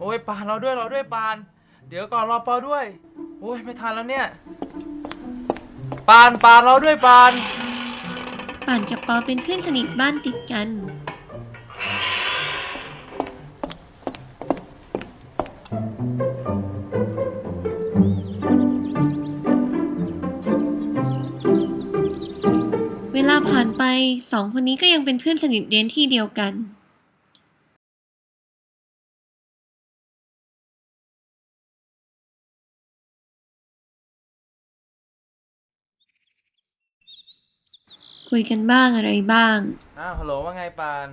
โอ้ยปานเราด้วยเราด้วยปาน เดี๋ยวก่อนรอปอด้วย โอ้ยไม่ทันแล้วเนี่ย ปานปานเราด้วยปาน ป่านกับปอเป็นเพื่อนสนิทบ้านติดกัน เวลาผ่านไปสองคนนี้ก็ยังเป็นเพื่อนสนิทเรียนที่เดียวกัน คุยกันบ้างอะไรบ้าง อ้าวฮัลโหลว่าไงปาน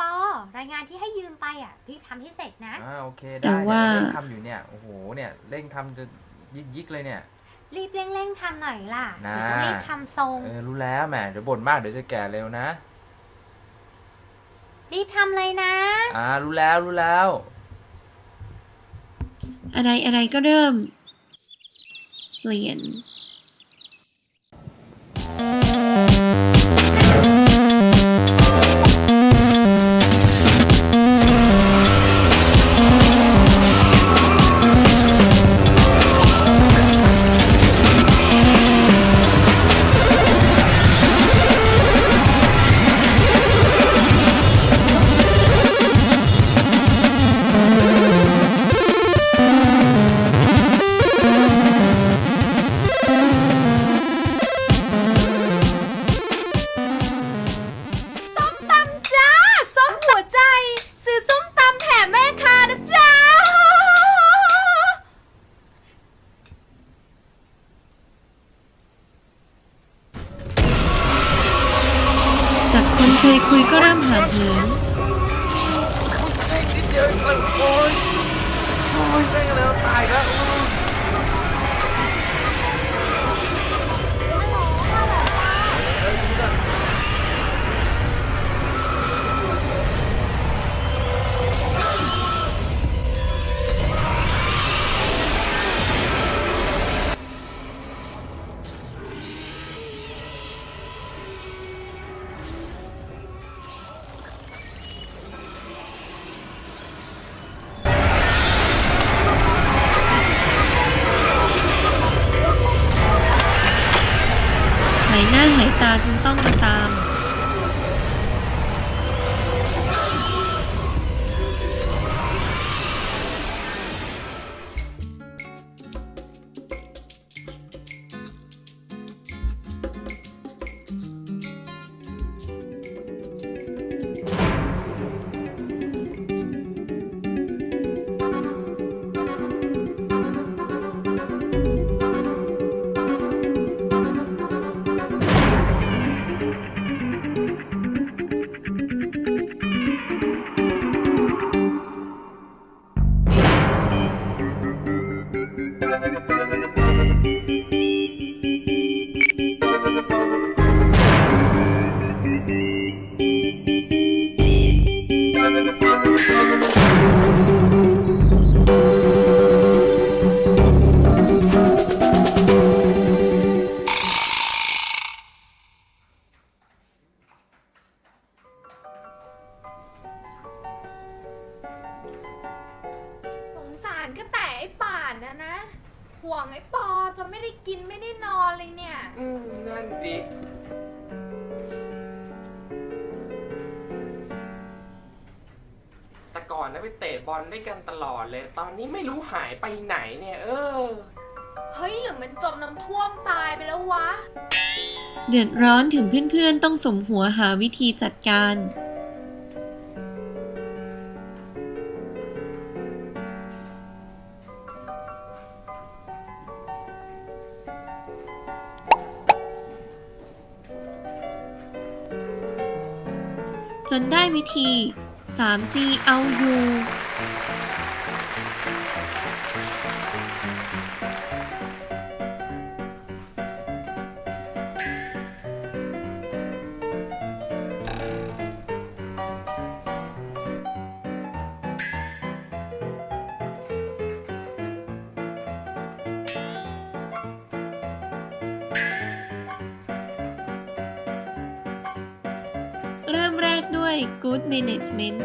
ปอรายงานที่ให้ยืมไปอะรีบทำให้เสร็จนะอ่าโอเคแต่ได้ว่าเดี๋ยเร่งทำอยู่เนี่ย โอ้โห เนี่ยเร่งทำจะยิกยิกๆเลยเนี่ย รีบเร่งๆทำหน่อยล่ะนะเดี๋ยวต้องรีบทำทรง เออรู้แล้วแหมเดี๋ยวบ่นมากเดี๋ยวจะแก่เร็วนะ รีบทำเลยนะ อ่ารู้แล้วรู้แล้ว อะไรอะไรก็เริ่ม เปลี่ยน คนเคยคุยก็เริ่มห่างเหินนิดเดียวเองโอ้ยโอ้ยได้กันแล้วตายแล้ว สงสารก็แต่ไอ้ป่านนะนะ ห่วงไอ้ปอจนไม่ได้กินไม่ได้นอนเลยเนี่ย อืมนั่นดิแต่ก่อนนะไปเตะบอลด้วยกันตลอดเลย ตอนนี้ไม่รู้หายไปไหนเนี่ย เออ เฮ้ยหรือมันจมน้ำท่วมตายไปแล้ววะ เดือดร้อนถึงเพื่อนๆ ต้องสมหัวหาวิธีจัดการ ได้วิธี 3G เอาอยู่ ด้วย Good Management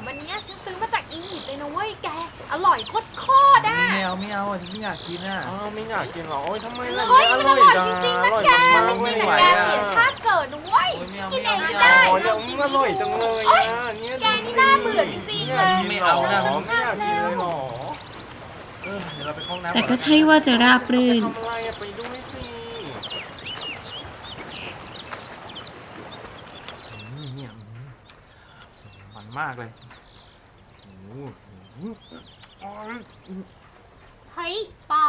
มอันเนี้ยฉันซื้อมาจากอียิปต์เลยนะเว้ยแก อร่อยโคตรๆอะ ไม่เอาไม่เอาอะฉันไม่อยากกินอะ อ้าวไม่อยากกินเหรอโอ้ยทำไมล่ะเฮ้ยมันอร่อยจริงๆนะแกอไม่ร่อยกินมากแต่ๆแกเสียชาติเกิดนะเว้ยโอ้ยไม่เอากินเองไม่ไม่เอาได้ โอ้ยเดี๋ยวมันอร่อยจังเลยอะเนี่ยแกนี่น่าเบื่อจริงๆเลยไม่เอานะ ไม่อยากกินเลยเหรอเออเดี๋ยวเราไปเข้าห้องน้ำแต่อนก็ใช่ว่าจะราบรื่น ทำอะไรอะไปด้วยสิ อืมเนี่ยอืม มันมากเลยโอ้โหอ๋อเฮ้ย ปอ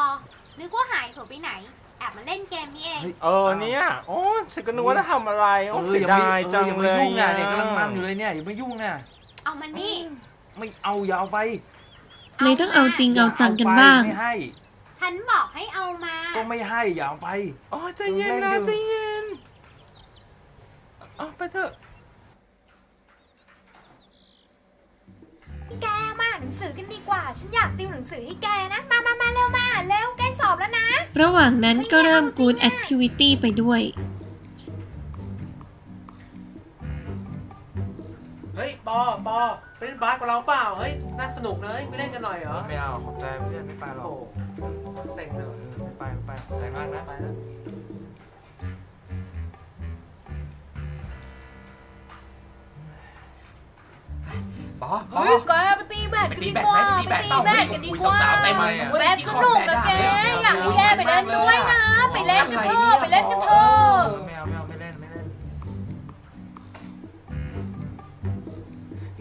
นึกว่าหายเผลอไปไหน แอบมาเล่นเกมนี่เอง เฮ้ย เออเนี่ยโอ้ฉันก็นึกว่าจะทำอะไรเอโอ้อเสียอย่าดายไปจังออเลยอามายุ่งนะเนี่ยกำลังมันอยู่เลยเนี่ยอย่ามายุ่งนะเอามันนี่ไม่เอาอย่าเอาไปเลยต้องเอาจริงเอาจังกันบ้าง ไม่ให้ ฉันบอกให้เอามา ก็ไม่ให้อย่าเอาไป อ๋อใจเย็นนะใจเย็นเอาไปเถอะ ฉันอยากติวหนังสือให้แกนะ มามามาเร็วมาอ่านเร็วใกล้สอบแล้วนะ ระหว่างนั้นก็เริ่ม Good Activity ไปด้วย เฮ้ย ปอ ปอไปเล่นบาสกับเราเปล่า เฮ้ย น่าสนุกนะเฮ้ยไม่เล่นกันหน่อยเหรอ ไม่เอาขอบใจเพื่อนไม่ไปหรโอ้อกโหเซ็งเลยเออไม่ไปไม่ไปขอบใจมากนะไปแล้ว ปอปอ เฮ้ยแกไปตีแบดกันดีกว่าไปตีแบดไปตีแบดกันดีอุ้ยกว่าสาวๆเต็มเลยแบดสนุกนะแกอยากให้แกไปเล่นด้วยนะ ไปเล่นกันเถอะไปเล่นกันเถอะไม่เอาไม่เอาไม่เล่นไม่เล่น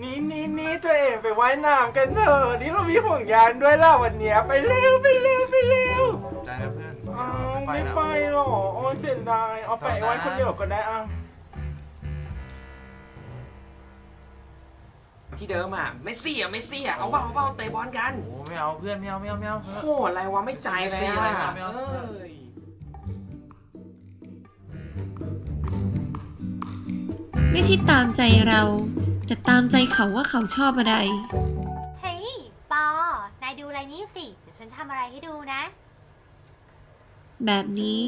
นี่นี่นี่ตัวเองไปว่ายน้ำกันเถอะนี่เรามีห่วงยางด้วยล่ะวันเนี้ยไปเร็วไปเร็วไปเร็วขอบใจนะเพื่อนอ้าวไม่ไม่นะไปหรอโอ้ยเสียดายเอาไปไว้คนเดียวก็ได้อะ ที่เดิมอะไม่เสียไม่เสียเอาเบาเอาเบาเตะบอลกันโอ้ไม่เอาเพื่อนไม่เอาไม่เอาไม่เอาโหอะไรวะไม่ใจเลยไม่เสียอะไรอะไม่เอาเอ้ยไม่ใช่ตามใจเรา แต่ตามใจเขาว่าเขาชอบอะไร เฮ้ย ปอ นายดูอะไรนี่สิ เดี๋ยวฉันทำอะไรให้ดูนะ แบบนี้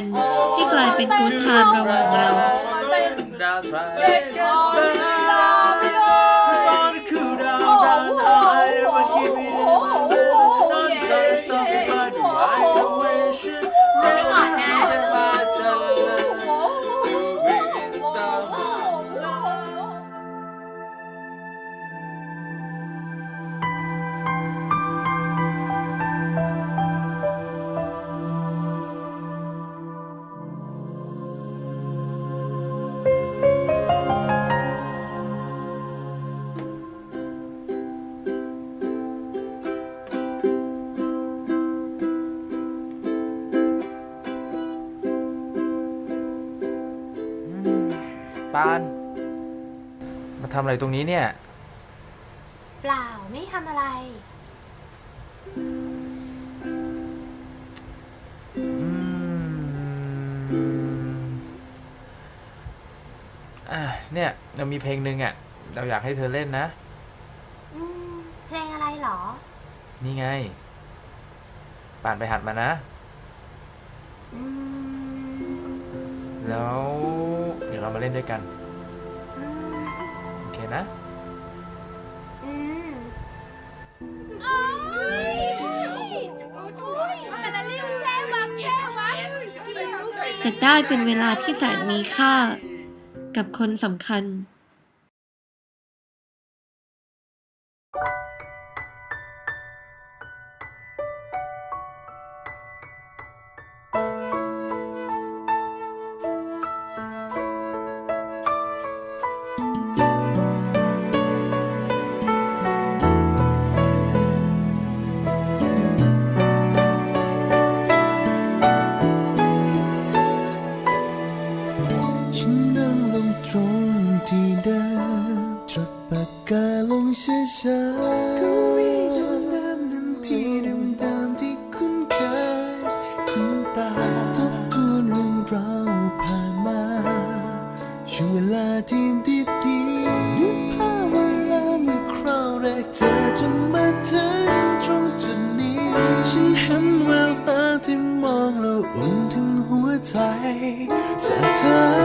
นให้กลายเป็น Good Time ระหว่างเรา ดาวทราย ปาน มาทำอะไรตรงนี้เนี่ย เปล่าไม่ทำอะไร อืมอะเนี่ยเรามีเพลงหนึ่งอะ เราอยากให้เธอเล่นนะ อืมเพลงอะไรเหรอ นี่ไง ป่านไปหัดมานะ อืม แล้ว เดี๋ยวเรามาเล่นด้วยกันอืมโอเคนะ อืมโอ้ยโอ้ยแต่ละเรื่องแช่วับแช่วับกี่ลูกดี จะได้เป็นเวลาที่แสนมีค่า กับคนสำคัญ ช้าช้าก็รีเดิมเดิมหนึ่งที่เดิมเดิมที่คุ้นเคยคุ้นตาทบทวนเรื่องราวผ่านมาช่วงเวลาที่ดีดีๆนึกภาพเวลาเมื่อคราวแรกเจอจนมาถึงตรงจุดนี้ ฉันเห็นแววตาที่มองแล้วอุ่นถึงหัวใจจากเธอ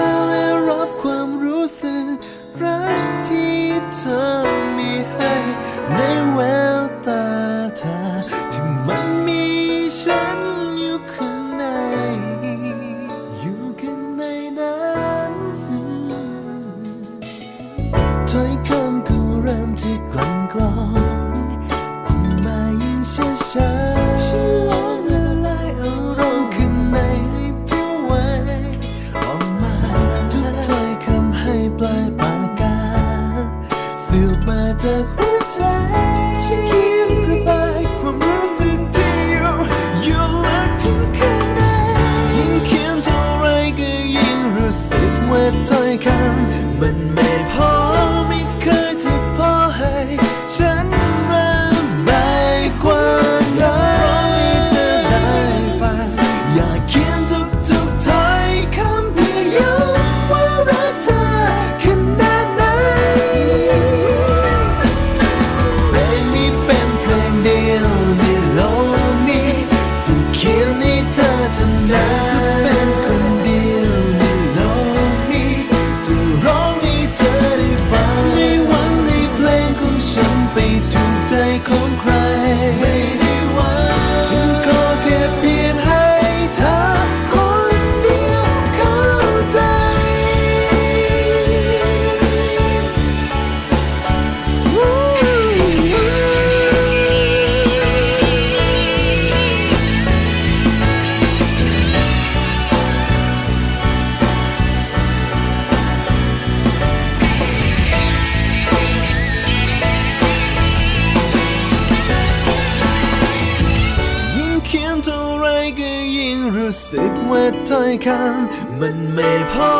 ้สึกว่าถ้อยคำมันไม่พอ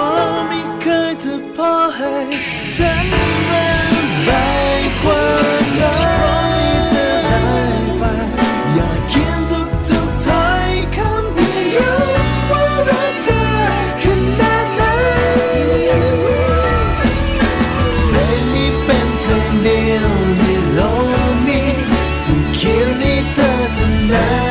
ไม่เคยจะพอให้ฉันเริ่มไปกว่าเธอเพร้เธอได้ฟังอยากเขียนทุกทุกๆถ้อยคำให้รู้ว่ารักเธอขนาดไหน เพลงนี้เป็นเพลงเดียวในโลกนี้ที่เขียนให้เธอจำได้